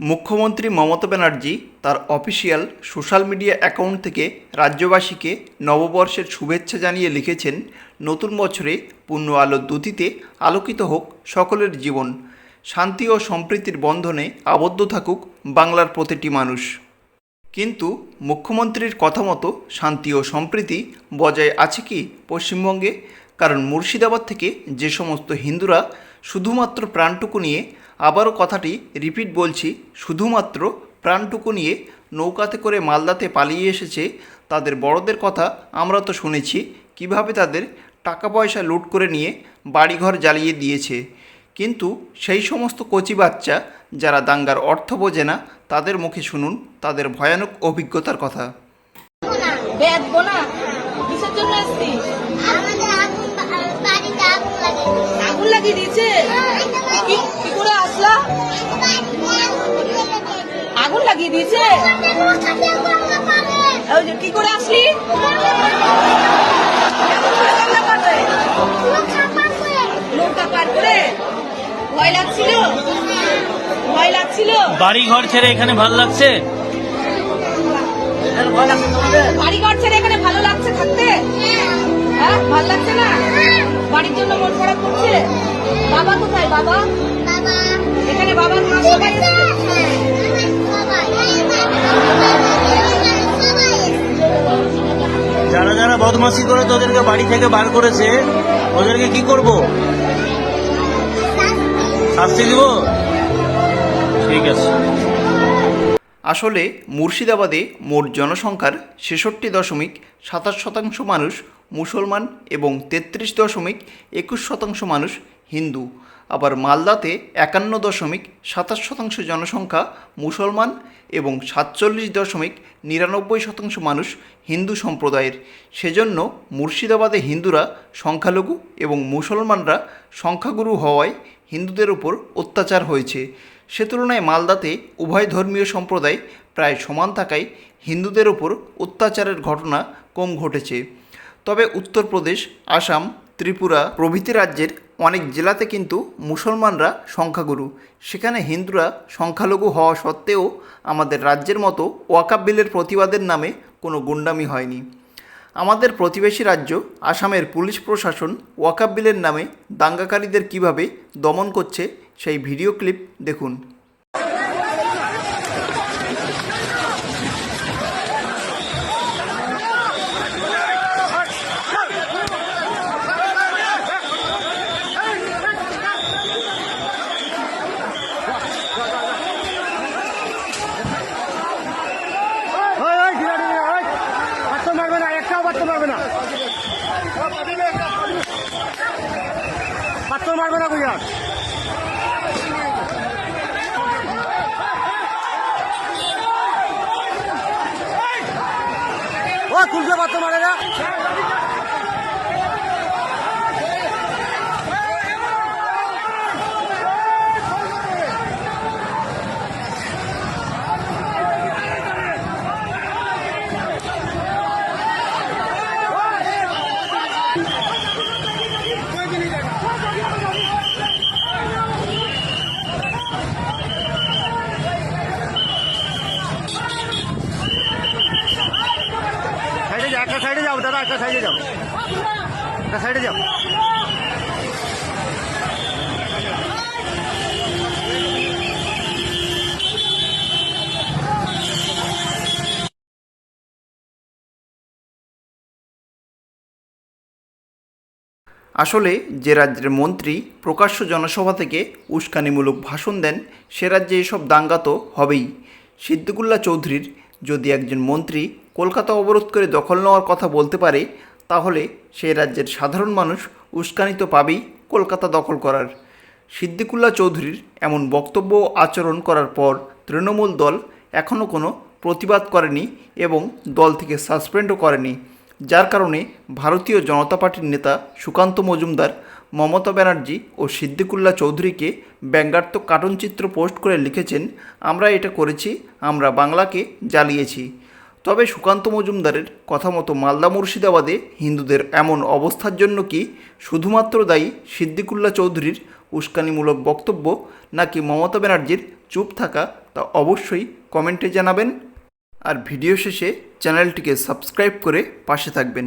মুখ্যমন্ত্রী মমতা ব্যানার্জি তার official social media account থেকে রাজ্যবাসীকে নববর্ষের শুভেচ্ছা জানিয়ে লিখেছেন, নতুন বছরে পূর্ণ আলোর দ্যুতিতে আলোকিত হোক সকলের জীবন। শান্তি ও সম্প্রীতির বন্ধনে আবদ্ধ থাকুক বাংলার প্রতিটি মানুষ। কিন্তু মুখ্যমন্ত্রীর কথা মতো শান্তি ও সম্প্রীতি বজায় আছে কি পশ্চিমবঙ্গে? কারণ মুর্শিদাবাদ থেকে যে সমস্ত হিন্দুরা শুধুমাত্র প্রাণটুকু নিয়ে আবারও কথাটি রিপিট বলছি শুধুমাত্র প্রাণটুকু নিয়ে নৌকাতে করে মালদাতে পালিয়ে এসেছে তাদের বড়দের কথা আমরা তো শুনেছি কীভাবে তাদের টাকা পয়সা লুট করে নিয়ে বাড়িঘর জ্বালিয়ে দিয়েছে। কিন্তু সেই সমস্ত কচি বাচ্চা যারা দাঙ্গার অর্থ বোঝে না তাদের মুখে শুনুন তাদের ভয়ানক অভিজ্ঞতার কথা। আগুন বা- বাড়িতে আগুন লাগে আগুন লাগিয়ে দিয়েছে? লাগিয়ে দিয়েছে? কি করে আসলি? কেমন করে কান্না করবে? নৌকা পার করে? ভয় লাগছিল? ভয় লাগছিল? বাড়ি ঘর ছেড়ে এখানে ভালো লাগছে? বাড়ি ঘর ছেড়ে এখানে ভালো লাগছে থাকতে? হ্যাঁ ভালো লাগছে না? বাড়ির জন্য মন খারাপ করছে? বাবা কোথায় বাবা? যারা যারা বদমাসি করে তোদেরকে বাড়ি থেকে বার করেছে, ওদেরকে কি করব? শাস্তি দিব? ঠিক আছে। আসলে মুর্শিদাবাদে মোট জনসংখ্যার ছেষট্টি দশমিক সাতাশ শতাংশ মানুষ মুসলমান এবং তেত্রিশ দশমিক একুশ শতাংশ মানুষ হিন্দু। আবার মালদাতে একান্ন দশমিক সাতাশ শতাংশ জনসংখ্যা মুসলমান এবং সাতচল্লিশ দশমিক নিরানব্বই শতাংশ মানুষ হিন্দু সম্প্রদায়ের। সেজন্য মুর্শিদাবাদে হিন্দুরা সংখ্যালঘু এবং মুসলমানরা সংখ্যাগুরু হওয়ায় হিন্দুদের উপর অত্যাচার হয়েছে। সে তুলনায় মালদাতে উভয় ধর্মীয় সম্প্রদায় প্রায় সমান থাকায় হিন্দুদের উপর অত্যাচারের ঘটনা কম ঘটেছে। তবে উত্তরপ্রদেশ, আসাম, ত্রিপুরা প্রভৃতি রাজ্যের অনেক জেলাতে কিন্তু মুসলমানরা সংখ্যাগুরু। সেখানে হিন্দুরা সংখ্যালঘু হওয়া সত্ত্বেও আমাদের রাজ্যের মতো ওয়াকাব বিলের প্রতিবাদের নামে কোনো গুন্ডামি হয়নি। আমাদের প্রতিবেশী রাজ্য আসামের পুলিশ প্রশাসন ওয়াকাব বিলের নামে দাঙ্গাকারীদের কীভাবে দমন করছে সেই ভিডিও ক্লিপ দেখুন। মারবে না। পাত্র মারবে না গুজরাট ও তুলছে বাচ্চা মারে না সাইডে যাও একটা সাইডে যাও, দাদা, একটা সাইডে যাও। একটা সাইডে যাও। আসলে যে রাজ্যের মন্ত্রী প্রকাশ্য জনসভা থেকে উস্কানিমূলক ভাষণ দেন, সে রাজ্যে এসব দাঙ্গা তো হবেই। সিদ্দিকুল্লা চৌধুরীর যদি একজন মন্ত্রী কলকাতা অবরোধ করে দখল নেওয়ার কথা বলতে পারে, তাহলে সেই রাজ্যের সাধারণ মানুষ উস্কানিত পাবেই কলকাতা দখল করার। সিদ্দিকুল্লা চৌধুরীর এমন বক্তব্য আচরণ করার পর তৃণমূল দল এখনও কোনো প্রতিবাদ করেনি এবং দল থেকে সাসপেন্ডও করেনি, যার কারণে ভারতীয় জনতা পার্টির নেতা সুকান্ত মজুমদার, মমতা ব্যানার্জি ও সিদ্দিকুল্লা চৌধুরীকে ব্যঙ্গাত্মক কার্টুন চিত্র পোস্ট করে লিখেছেন, আমরা এটা করেছি, আমরা বাংলাকে জ্বালিয়েছি। তবে সুকান্ত মজুমদারের কথা মতো মালদা মুর্শিদাবাদে হিন্দুদের এমন অবস্থার জন্য কি শুধুমাত্র দায়ী সিদ্দিকুল্লা চৌধুরীর উস্কানিমূলক বক্তব্য নাকি মমতা ব্যানার্জির চুপ থাকা তা অবশ্যই কমেন্টে জানাবেন। আর ভিডিও শেষে চ্যানেলটিকে সাবস্ক্রাইব করে পাশে থাকবেন।